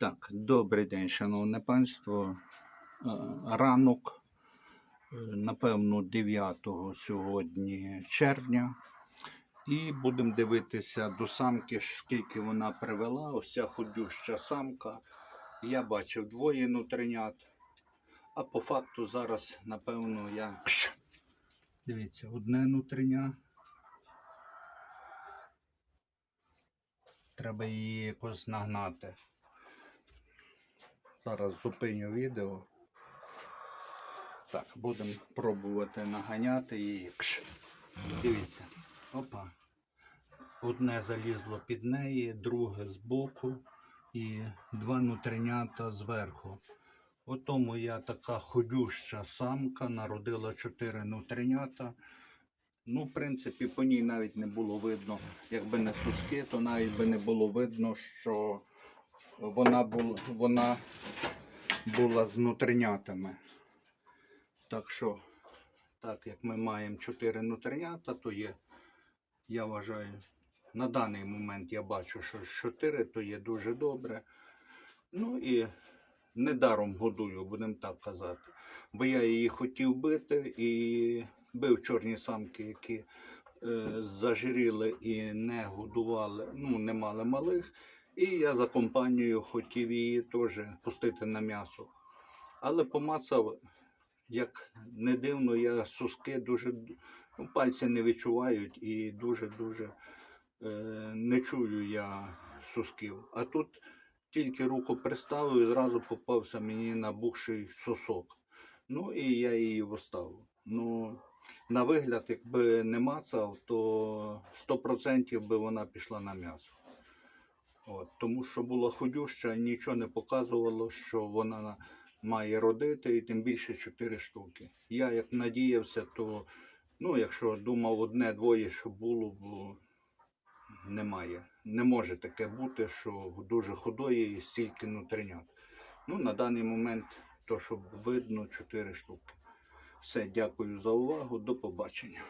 Так, добрий день, шановне панство. Е, Ранок, е, напевно, 9 сьогодні червня. І будемо дивитися до самки, скільки вона привела. Ось ця ходюща самка. Я бачив двоє нутринят. А по факту зараз, напевно, я. Дивіться, одне нутриня. Треба її якось нагнати. Зараз зупиню відео. Так, будемо пробувати наганяти її. Дивіться. Опа. Одне залізло під неї, друге збоку і два нутринята зверху. Ото моя така ходюща самка народила чотири нутринята. Ну, в принципі, по ній навіть не було видно, якби не суски, то навіть би не було видно, що вона була, вона була з нутринятами. Так що, так як ми маємо чотири нутринята, то є, я вважаю, на даний момент я бачу, що чотири то є дуже добре. Ну і недаром годую, будемо так казати. Бо я її хотів бити і бив чорні самки, які е, зажиріли і не годували, ну, не мали малих. І я за компанією хотів її теж пустити на м'ясо. Але помацав, як не дивно, я суски дуже ну, пальці не відчувають і дуже-дуже е, не чую я сусків. А тут тільки руку приставив і зразу попався мені набухший сосок. Ну і я її вставив. Ну, на вигляд, якби не мацав, то 100% би вона пішла на м'ясо. От, тому що була ходюща, нічого не показувало, що вона має родити, і тим більше 4 штуки. Я як надіявся, то ну, якщо думав одне-двоє, що було, бо немає. Не може таке бути, що дуже худої і стільки нутринят. Ну, на даний момент, то, що видно, 4 штуки. Все, дякую за увагу, до побачення.